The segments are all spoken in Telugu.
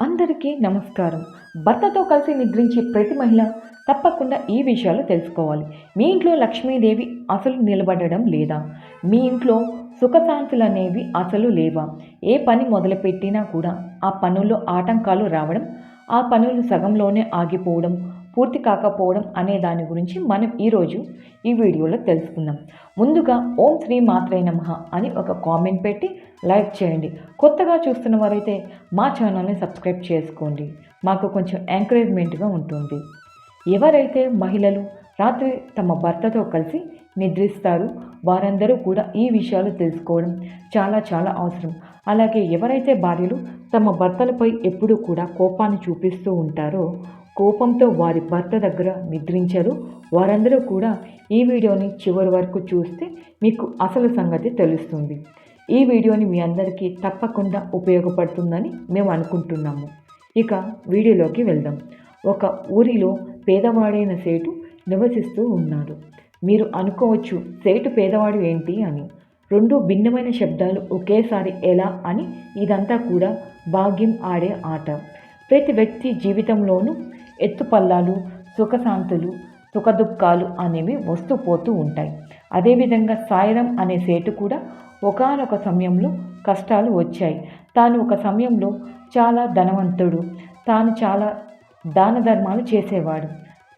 అందరికీ నమస్కారం. భర్తతో కలిసి నిద్రించే ప్రతి మహిళ తప్పకుండా ఈ విషయాలు తెలుసుకోవాలి. మీ ఇంట్లో లక్ష్మీదేవి అసలు నిలబడడం లేదా? మీ ఇంట్లో సుఖశాంతులు అనేవి అసలు లేవా? ఏ పని మొదలుపెట్టినా కూడా ఆ పనుల్లో ఆటంకాలు రావడం ఆ పనులు సగంలోనే ఆగిపోవడం పూర్తి కాకపోవడం అనే దాని గురించి మనం ఈరోజు ఈ వీడియోలో తెలుసుకుందాం. ముందుగా ఓం శ్రీ మాత్రే నమ అని ఒక కామెంట్ పెట్టి లైక్ చేయండి. కొత్తగా చూస్తున్న వారైతే మా ఛానల్ని సబ్స్క్రైబ్ చేసుకోండి. మాకు కొంచెం ఎంకరేజ్మెంట్గా ఉంటుంది. ఎవరైతే మహిళలు రాత్రి తమ భర్తతో కలిసి నిద్రిస్తారు వారందరూ కూడా ఈ విషయాలు తెలుసుకోవడం చాలా చాలా అవసరం. అలాగే ఎవరైతే భార్యలు తమ భర్తలపై ఎప్పుడూ కూడా కోపాన్ని చూపిస్తూ ఉంటారో కోపంతో వారి భర్త దగ్గర నిద్రించరు. వారందరూ కూడా ఈ వీడియోని చివరి వరకు చూస్తే మీకు అసలు సంగతి తెలుస్తుంది. ఈ వీడియోని మీ అందరికీ తప్పకుండా ఉపయోగపడుతుందని మేము అనుకుంటున్నాము. ఇక వీడియోలోకి వెళ్దాం. ఒక ఊరిలో పేదవాడైన సేటు నివసిస్తూ ఉన్నాడు. మీరు అనుకోవచ్చు సేటు పేదవాడు ఏంటి అని. రెండు భిన్నమైన శబ్దాలు ఒకేసారి ఎలా అని ఇదంతా కూడా భాగ్యం ఆడే ఆట. ప్రతి వ్యక్తి జీవితంలోనూ ఎత్తుపల్లాలు సుఖశాంతులు సుఖదుఖాలు అనేవి వస్తూ పోతూ ఉంటాయి. అదేవిధంగా సాయిరం అనే సేటు కూడా ఒకానొక సమయంలో కష్టాలు వచ్చాయి. తాను ఒక సమయంలో చాలా ధనవంతుడు. తాను చాలా దాన ధర్మాలు చేసేవాడు.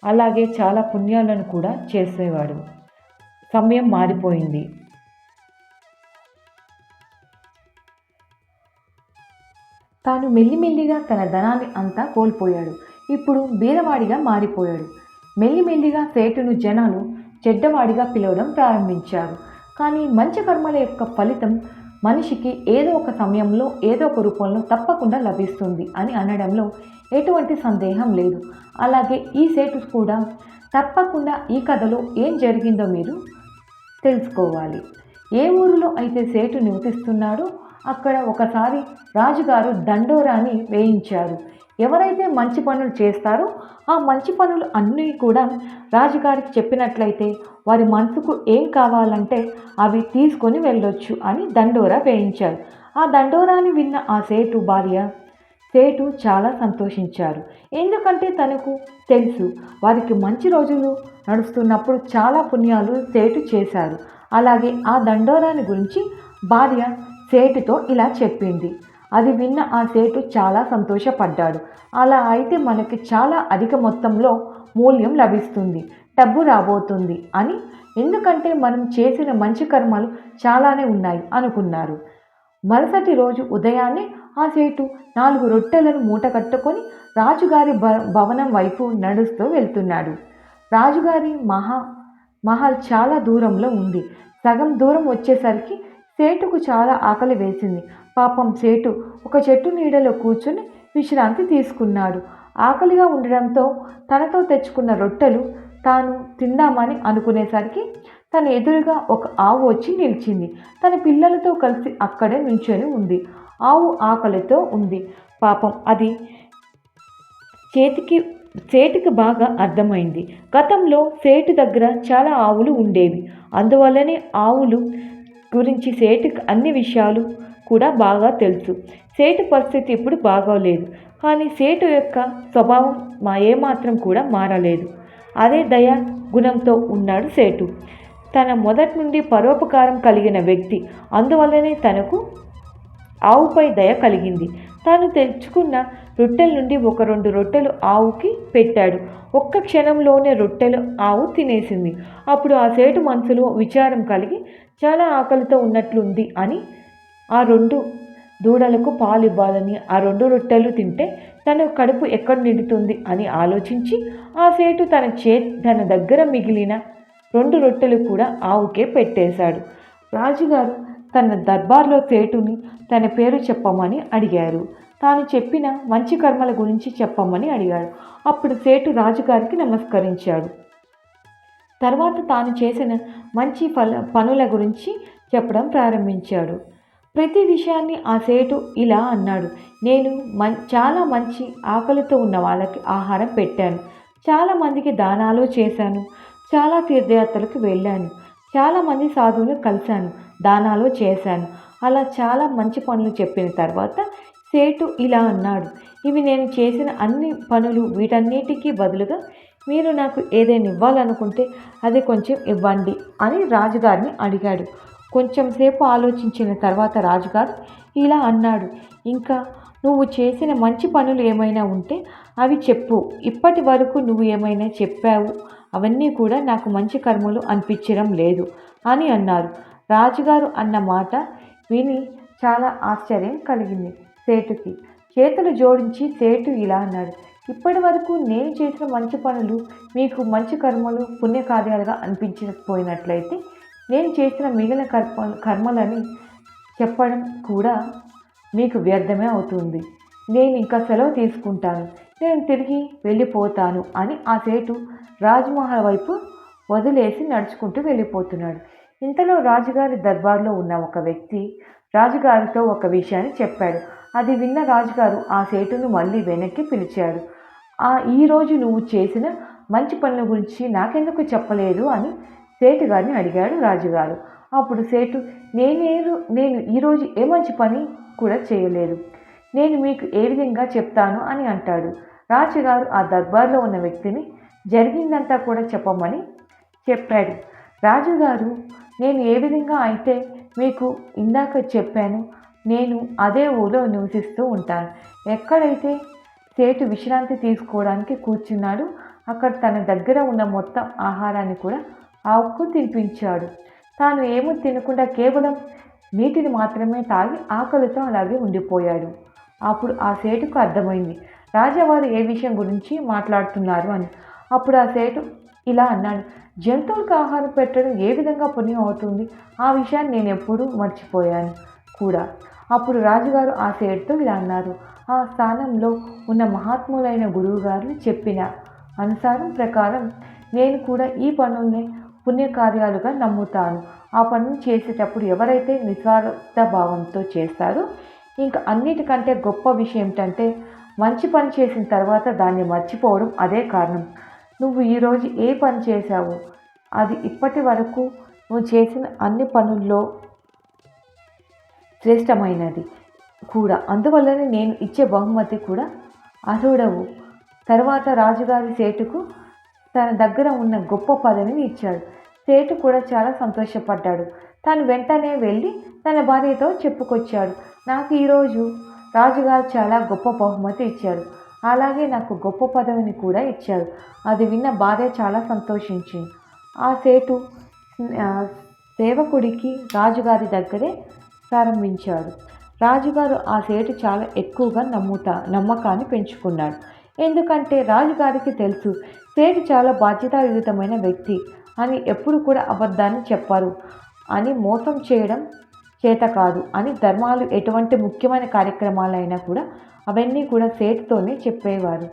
అలాగే చాలా పుణ్యాలను కూడా చేసేవాడు. సమయం మారిపోయింది. తాను మెల్లిమెల్లిగా తన ధనాన్ని అంతా కోల్పోయాడు. ఇప్పుడు బీదవాడిగా మారిపోయాడు. మెల్లిమెల్లిగా సేటును జనాలు చెడ్డవాడిగా పిలవడం ప్రారంభించారు. కానీ మంచి కర్మల యొక్క ఫలితం మనిషికి ఏదో ఒక సమయంలో ఏదో ఒక రూపంలో తప్పకుండా లభిస్తుంది అని అనడంలో ఎటువంటి సందేహం లేదు. అలాగే ఈ సేటు కూడా తప్పకుండా ఈ కథలో ఏం జరిగిందో మీరు తెలుసుకోవాలి. ఏ ఊరిలో అయితే సేటు నివసిస్తున్నాడో అక్కడ ఒకసారి రాజుగారు దండోరాని వేయించారు. ఎవరైతే మంచి పనులు చేస్తారో ఆ మంచి పనులు అన్నీ కూడా రాజుగారికి చెప్పినట్లయితే వారి మనసుకు ఏం కావాలంటే అవి తీసుకొని వెళ్ళొచ్చు అని దండోరా వేయించారు. ఆ దండోరాని విన్న ఆ సేటు భార్య సేటు చాలా సంతోషించారు. ఎందుకంటే తనకు తెలుసు వారికి మంచి రోజులు నడుస్తున్నప్పుడు చాలా పుణ్యాలు సేటు చేశారు. అలాగే ఆ దండోరాని గురించి భార్య సేటుతో ఇలా చెప్పింది. అది విన్న ఆ సేటు చాలా సంతోషపడ్డాడు. అలా అయితే మనకి చాలా అధిక మొత్తంలో మూల్యం లభిస్తుంది. డబ్బు రాబోతుంది అని. ఎందుకంటే మనం చేసిన మంచి కర్మలు చాలానే ఉన్నాయి అనుకున్నారు. మరుసటి రోజు ఉదయాన్నే ఆ సేటు నాలుగు రొట్టెలను మూట కట్టుకొని రాజుగారి భ భవనం వైపు నడుస్తూ వెళ్తున్నాడు. రాజుగారి మహా మహల్ చాలా దూరంలో ఉంది. సగం దూరం వచ్చేసరికి సేటుకు చాలా ఆకలి వేసింది. పాపం సేటు ఒక చెట్టు నీడలో కూర్చుని విశ్రాంతి తీసుకున్నాడు. ఆకలిగా ఉండడంతో తనతో తెచ్చుకున్న రొట్టెలు తాను తిందామని అనుకునేసరికి తన ఎదురుగా ఒక ఆవు వచ్చి నిలిచింది. తన పిల్లలతో కలిసి అక్కడే నిల్చొని ఉంది. ఆవు ఆకలితో ఉంది. పాపం అది చేతికి సేటుకి బాగా అర్థమైంది. గతంలో సేటు దగ్గర చాలా ఆవులు ఉండేవి. అందువల్లనే ఆవులు గురించి సేటుకి అన్ని విషయాలు కూడా బాగా తెలుసు. సేటు పరిస్థితి ఇప్పుడు బాగోలేదు. కానీ సేటు యొక్క స్వభావం మా ఏమాత్రం కూడా మారలేదు. అదే దయ గుణంతో ఉన్నాడు సేటు. తన మొదటి నుండి పరోపకారం కలిగిన వ్యక్తి. అందువల్లనే తనకు ఆవుపై దయ కలిగింది. తాను తెచ్చుకున్న రొట్టెల నుండి ఒక రెండు రొట్టెలు ఆవుకి పెట్టాడు. ఒక్క క్షణంలోనే రొట్టెలు ఆవు తినేసింది. అప్పుడు ఆ సేటు మనసులో విచారం కలిగి చాలా ఆకలితో ఉన్నట్లుంది అని ఆ రెండు దూడలకు పాలు ఇవ్వాలని ఆ రెండు రొట్టెలు తింటే తన కడుపు ఎక్కడ నిండుతుంది అని ఆలోచించి ఆ సేటు తన చే తన దగ్గర మిగిలిన రెండు రొట్టెలు కూడా ఆవుకే పెట్టేశాడు. రాజుగారు తన దర్బార్లో సేటుని తన పేరు చెప్పమని అడిగారు. తాను చెప్పిన మంచి కర్మల గురించి చెప్పమని అడిగాడు. అప్పుడు సేటు రాజుగారికి నమస్కరించాడు. తర్వాత తాను చేసిన మంచి ఫల పనుల గురించి చెప్పడం ప్రారంభించాడు. ప్రతి విషయాన్ని ఆ సేటు ఇలా అన్నాడు. నేను మం చాలా మంచి ఆకలితో ఉన్న వాళ్ళకి ఆహారం పెట్టాను. చాలామందికి దానాలు చేశాను. చాలా తీర్థయాత్రలకు వెళ్ళాను. చాలామంది సాధువులు కలిశాను. దానాలు చేశాను. అలా చాలా మంచి పనులు చెప్పిన తర్వాత సేటు ఇలా అన్నాడు. ఇవి నేను చేసిన అన్ని పనులు వీటన్నిటికీ బదులుగా మీరు నాకు ఏదైనా ఇవ్వాలనుకుంటే అది కొంచెం ఇవ్వండి అని రాజుగారిని అడిగాడు. కొంచెం సేపు ఆలోచించిన తర్వాత రాజుగారు ఇలా అన్నాడు. ఇంకా నువ్వు చేసిన మంచి పనులు ఏమైనా ఉంటే అవి చెప్పు. ఇప్పటి వరకు నువ్వు ఏమైనా చెప్పావు? అవన్నీ కూడా నాకు మంచి కర్మలు అనిపించడం లేదు అని అన్నారు. రాజుగారు అన్న మాట విని చాలా ఆశ్చర్యం కలిగింది. సేటుకి చేతులు జోడించి సేటు ఇలా అన్నాడు. ఇప్పటి వరకు నేను చేసిన మంచి పనులు మీకు మంచి కర్మలు పుణ్యకార్యాలుగా అనిపించకపోయినట్లయితే నేను చేసిన మిగిలిన కర్మ కర్మలని చెప్పడం కూడా మీకు వ్యర్థమే అవుతుంది. నేను ఇంకా సెలవు తీసుకుంటాను. నేను తిరిగి వెళ్ళిపోతాను అని ఆ సేటు రాజ్మహల్ వైపు వదిలేసి నడుచుకుంటూ వెళ్ళిపోతున్నాడు. ఇంతలో రాజుగారి దర్బార్లో ఉన్న ఒక వ్యక్తి రాజుగారితో ఒక విషయాన్ని చెప్పాడు. అది విన్న రాజుగారు ఆ సేటును మళ్ళీ వెనక్కి పిలిచాడు. ఆ ఈరోజు నువ్వు చేసిన మంచి పనుల గురించి నాకెందుకు చెప్పలేదు అని సేటు గారిని అడిగాడు రాజుగారు. అప్పుడు సేటు నేనేరు నేను ఈరోజు ఏ మంచి పని కూడా చేయలేదు. నేను మీకు ఏ విధంగా చెప్తాను అని అంటాడు. రాజుగారు ఆ దర్బార్లో ఉన్న వ్యక్తిని జరిగిందంతా కూడా చెప్పమని చెప్పాడు. రాజుగారు నేను ఏ విధంగా అయితే మీకు ఇందాక చెప్పాను నేను అదే ఊళ్ళో నివసిస్తూ ఉంటాను. ఎక్కడైతే సేటు విశ్రాంతి తీసుకోవడానికి కూర్చున్నాడు. అక్కడ తన దగ్గర ఉన్న మొత్తం ఆహారాన్ని కూడా ఆవుకు తినిపించాడు. తాను ఏమీ తినకుండా కేవలం నీటిని మాత్రమే తాగి ఆకలితో అలాగే ఉండిపోయాడు. అప్పుడు ఆ సేటుకు అర్థమైంది. రాజావారు ఏ విషయం గురించి మాట్లాడుతున్నారు అని. అప్పుడు ఆ సేటు ఇలా అన్నాడు. జంతువులకు ఆహారం పెట్టడం ఏ విధంగా పుణ్యం అవుతుంది? ఆ విషయాన్ని నేను ఎప్పుడూ మర్చిపోయాను కూడా. అప్పుడు రాజుగారు ఆ సేటుతో ఇలా అన్నారు. ఆ స్థానంలో ఉన్న మహాత్ములైన గురువుగారు చెప్పిన అనుసారం ప్రకారం నేను కూడా ఈ పనుల్ని పుణ్యకార్యాలుగా నమ్ముతాను. ఆ పనులు చేసేటప్పుడు ఎవరైతే నిస్వార్థ భావంతో చేస్తారో ఇంకా అన్నిటికంటే గొప్ప విషయం ఏంటంటే మంచి పని చేసిన తర్వాత దాన్ని మర్చిపోవడం అదే కారణం. నువ్వు ఈరోజు ఏ పని చేసావు అది ఇప్పటి వరకు నువ్వు చేసిన అన్ని పనుల్లో శ్రేష్టమైనది. కూడా. అందువల్లనే నేను ఇచ్చే బహుమతి కూడా అర్హుడవు తర్వాత రాజుగారి సేటుకు తన దగ్గర ఉన్న గొప్ప పదవిని ఇచ్చాడు. సేటు కూడా చాలా సంతోషపడ్డాడు. తాను వెంటనే వెళ్ళి తన భార్యతో చెప్పుకొచ్చాడు. నాకు ఈరోజు రాజుగారు చాలా గొప్ప బహుమతి ఇచ్చారు. అలాగే నాకు గొప్ప పదవిని కూడా ఇచ్చారు. అది విన్న భార్య చాలా సంతోషించింది. ఆ సేటు సేవకుడికి రాజుగారి దగ్గరే ప్రారంభించాడు. రాజుగారు ఆ సేటు చాలా ఎక్కువగా నమ్ముతా నమ్మకాన్ని పెంచుకున్నాడు. ఎందుకంటే రాజుగారికి తెలుసు సేటు చాలా బాధ్యతాయుతమైన వ్యక్తి అని ఎప్పుడు కూడా అబద్ధాన్ని చెప్పారు అని మోసం చేయడం చేత కాదు అని ధర్మాలు ఎటువంటి ముఖ్యమైన కార్యక్రమాలైనా కూడా అవన్నీ కూడా సేటుతోనే చెప్పేవారు.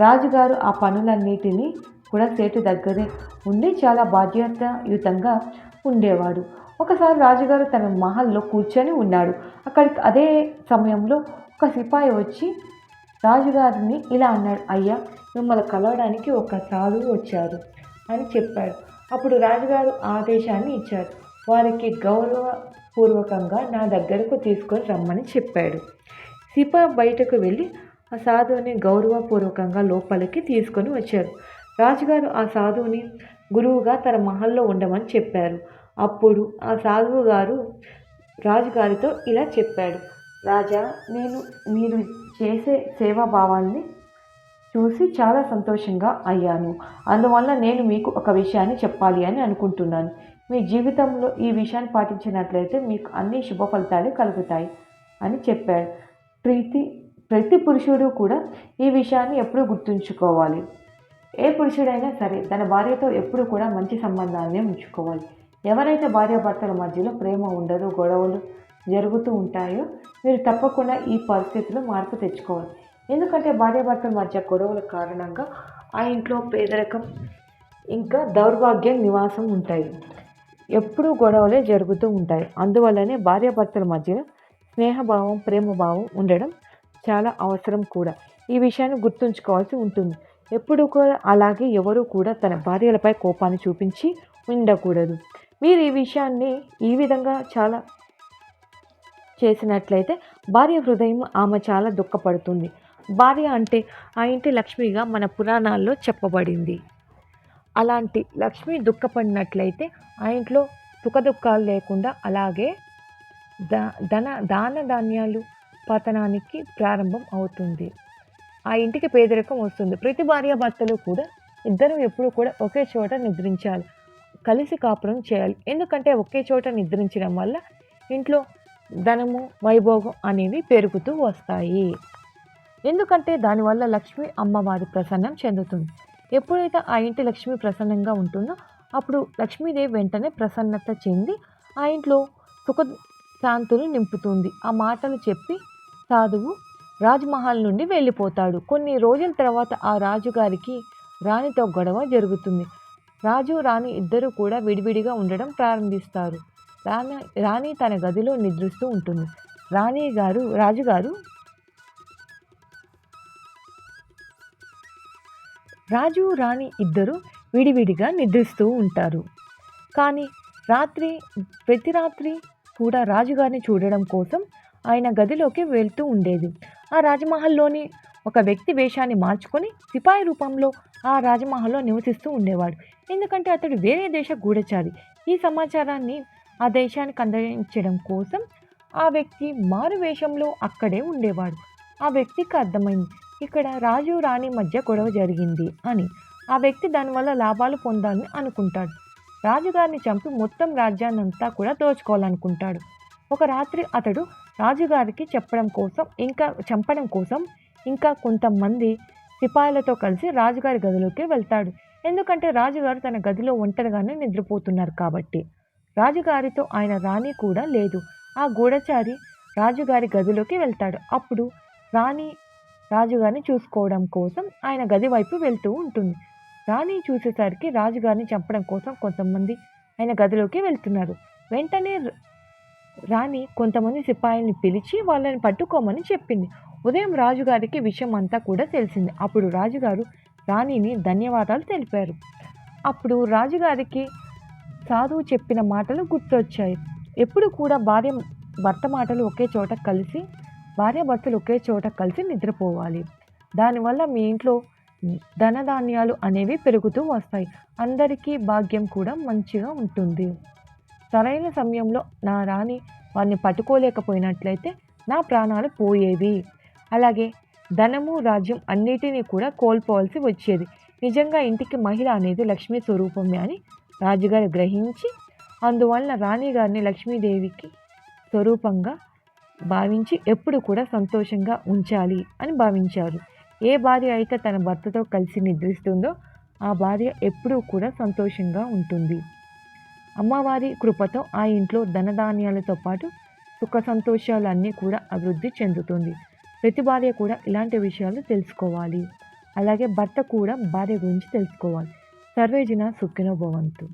రాజుగారు ఆ పనులన్నిటినీ కూడా సేటు దగ్గరే ఉండి చాలా బాధ్యతాయుతంగా ఉండేవాడు. ఒకసారి రాజుగారు తన మహల్లో కూర్చొని ఉన్నాడు. అక్కడికి అదే సమయంలో ఒక సిపాయి వచ్చి రాజుగారిని ఇలా అన్నాడు అయ్యా మిమ్మల్ని కలవడానికి ఒక సాధువు వచ్చారు అని చెప్పాడు. అప్పుడు రాజుగారు ఆదేశాన్ని ఇచ్చారు. వారికి గౌరవపూర్వకంగా నా దగ్గరకు తీసుకొని రమ్మని చెప్పాడు. సిపా బయటకు వెళ్ళి ఆ సాధువుని గౌరవపూర్వకంగా లోపలికి తీసుకొని వచ్చారు. రాజుగారు ఆ సాధువుని గురువుగా తన మహల్లో ఉండమని చెప్పారు. అప్పుడు ఆ సాధువు గారు రాజుగారితో ఇలా చెప్పాడు. రాజా నేను మీరు చేసే సేవాభావాన్ని చూసి చాలా సంతోషంగా అయ్యాను. అందువల్ల నేను మీకు ఒక విషయాన్ని చెప్పాలి అని అనుకుంటున్నాను. మీ జీవితంలో ఈ విషయాన్ని పాటించినట్లయితే మీకు అన్ని శుభ ఫలితాలు కలుగుతాయి అని చెప్పాడు. ప్రీతి ప్రతి పురుషుడు కూడా ఈ విషయాన్ని ఎప్పుడూ గుర్తుంచుకోవాలి. ఏ పురుషుడైనా సరే తన భార్యతో ఎప్పుడు కూడా మంచి సంబంధాలనే ఉంచుకోవాలి. ఎవరైతే భార్యాభర్తల మధ్యలో ప్రేమ ఉండదు గొడవలు జరుగుతూ ఉంటాయో మీరు తప్పకుండా ఈ పరిస్థితిలో మార్పు తెచ్చుకోవాలి. ఎందుకంటే భార్యాభర్తల మధ్య గొడవల కారణంగా ఆ ఇంట్లో పేదరికం ఇంకా దౌర్భాగ్యం నివాసం ఉంటాయి. ఎప్పుడూ గొడవలే జరుగుతూ ఉంటాయి. అందువల్లనే భార్యాభర్తల మధ్యలో స్నేహభావం ప్రేమభావం ఉండడం చాలా అవసరం కూడా. ఈ విషయాన్ని గుర్తుంచుకోవాల్సి ఉంటుంది. ఎప్పుడు కూడా అలాగే ఎవరు కూడా తన భార్యలపై కోపాన్ని చూపించి ఉండకూడదు. మీరు ఈ విషయాన్ని ఈ విధంగా చాలా చేసినట్లయితే భార్య హృదయం ఆమె చాలా దుఃఖపడుతుంది. భార్య అంటే ఆ ఇంటి లక్ష్మిగా మన పురాణాల్లో చెప్పబడింది. అలాంటి లక్ష్మి దుఃఖపడినట్లయితే ఆ ఇంట్లో సుఖదుఖాలు లేకుండా అలాగే ద ధన దాన ధాన్యాలు పతనానికి ప్రారంభం అవుతుంది. ఆ ఇంటికి పేదరికం వస్తుంది. ప్రతి భార్య భర్తలు కూడా ఇద్దరం ఎప్పుడు కూడా ఒకే చోట నిద్రించాలి. కలిసి కాపురం చేయాలి. ఎందుకంటే ఒకే చోట నిద్రించడం వల్ల ఇంట్లో ధనము వైభోగం అనేవి పెరుగుతూ వస్తాయి. ఎందుకంటే దానివల్ల లక్ష్మి అమ్మవారి ప్రసన్నం చెందుతుంది. ఎప్పుడైతే ఆ ఇంటి లక్ష్మి ప్రసన్నంగా ఉంటుందో అప్పుడు లక్ష్మీదేవి వెంటనే ప్రసన్నత చెంది ఆ ఇంట్లో సుఖశాంతులు నింపుతుంది. ఆ మాటలు చెప్పి సాధువు రాజ్మహల్ నుండి వెళ్ళిపోతాడు. కొన్ని రోజుల తర్వాత ఆ రాజుగారికి రాణితో గొడవ జరుగుతుంది. రాజు రాణి ఇద్దరు కూడా విడివిడిగా ఉండడం ప్రారంభిస్తారు. రాణి రాణి తన గదిలో నిద్రిస్తూ ఉంటుంది. రాణి గారు రాజుగారు రాజు రాణి ఇద్దరు విడివిడిగా నిద్రిస్తూ ఉంటారు. కానీ రాత్రి ప్రతి రాత్రి కూడా రాజుగారిని చూడడం కోసం ఆయన గదిలోకి వెళ్తూ ఉండేది. ఆ రాజమహల్లోని ఒక వ్యక్తి వేషాన్ని మార్చుకొని సిపాయి రూపంలో ఆ రాజమహల్లో నివసిస్తూ ఉండేవాడు. ఎందుకంటే అతడు వేరే దేశ గూఢచారి. ఈ సమాచారాన్ని ఆ దేశానికి అందించడం కోసం ఆ వ్యక్తి మారు వేషంలో అక్కడే ఉండేవాడు. ఆ వ్యక్తికి అర్థమైంది ఇక్కడ రాజు రాణి మధ్య గొడవ జరిగింది అని. ఆ వ్యక్తి దానివల్ల లాభాలు పొందాలని అనుకుంటాడు. రాజుగారిని చంపి మొత్తం రాజ్యాన్నంతా కూడా దోచుకోవాలనుకుంటాడు. ఒక రాత్రి అతడు రాజుగారికి చెప్పడం కోసం ఇంకా చంపడం కోసం ఇంకా కొంతమంది సిపాయిలతో కలిసి రాజుగారి గదిలోకి వెళ్తాడు. ఎందుకంటే రాజుగారు తన గదిలో ఒంటరిగానే నిద్రపోతున్నారు కాబట్టి. రాజుగారితో ఆయన రాణి కూడా లేదు. ఆ గూఢచారి రాజుగారి గదిలోకి వెళ్తాడు. అప్పుడు రాణి రాజుగారిని చూసుకోవడం కోసం ఆయన గది వైపు వెళ్తూ ఉంటుంది. రాణి చూసేసరికి రాజుగారిని చంపడం కోసం కొంతమంది ఆయన గదిలోకి వెళ్తున్నారు. వెంటనే రాణి కొంతమంది సిపాయిల్ని పిలిచి వాళ్ళని పట్టుకోమని చెప్పింది. ఉదయం రాజుగారికి విషయం అంతా కూడా తెలిసింది. అప్పుడు రాజుగారు రాణిని ధన్యవాదాలు తెలిపారు. అప్పుడు రాజుగారికి సాధువు చెప్పిన మాటలు గుర్తొచ్చాయి. ఎప్పుడు కూడా భార్య భర్త మాటలు ఒకే చోట కలిసి భార్య భర్తలు ఒకే చోట కలిసి నిద్రపోవాలి. దానివల్ల మీ ఇంట్లో ధనధాన్యాలు అనేవి పెరుగుతూ వస్తాయి. అందరికీ భాగ్యం కూడా మంచిగా ఉంటుంది. సరైన సమయంలో నా రాణి వారిని పట్టుకోలేకపోయినట్లయితే నా ప్రాణాలు పోయేవి. అలాగే ధనము రాజ్యం అన్నిటినీ కూడా కోల్పోవలసి వచ్చేది. నిజంగా ఇంటికి మహిళ అనేది లక్ష్మీ స్వరూపమే అని రాజుగారు గ్రహించి అందువలన రాణిగారిని లక్ష్మీదేవికి స్వరూపంగా భావించి ఎప్పుడు కూడా సంతోషంగా ఉంచాలి అని భావించారు. ఏ భార్య అయితే తన భర్తతో కలిసి నిద్రిస్తుందో ఆ భార్య ఎప్పుడూ కూడా సంతోషంగా ఉంటుంది. అమ్మవారి కృపతో ఆ ఇంట్లో ధనధాన్యాలతో పాటు సుఖ సంతోషాలు అన్నీ కూడా అభివృద్ధి చెందుతుంది. ప్రతి భార్య కూడా ఇలాంటి విషయాలు తెలుసుకోవాలి. అలాగే భర్త కూడా భార్య గురించి తెలుసుకోవాలి. సర్వేజన సుఖినో భవంతు.